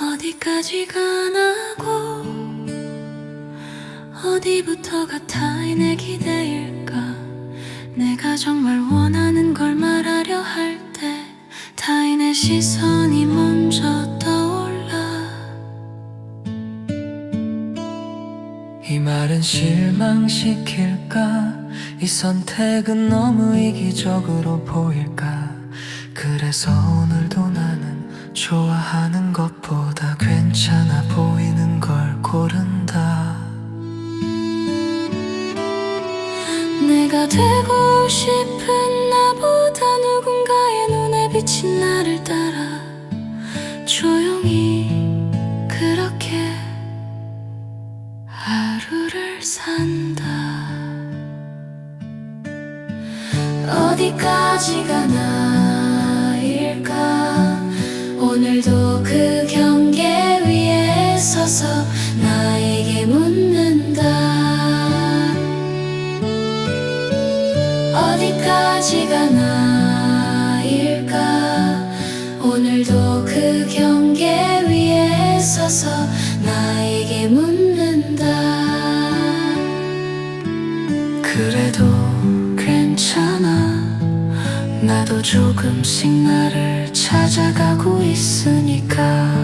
어디까지 가나고 어디부터가 타인의 기대일까 내가 정말 원하는 걸 말하려 할 때 타인의 시선이 먼저 떠올라 이 말은 실망시킬까? 이 선택은 너무 이기적으로 보일까? 그래서 오늘도 내가 되고 싶은 나보다 누군가의 눈에 비친 나를 따라 조용히 그렇게 하루를 산다. 어디까지가 나일까? 오늘도 어디까지가 나일까 오늘도 그 경계 위에 서서 나에게 묻는다 그래도 괜찮아. 나도 조금씩 나를 찾아가고 있으니까.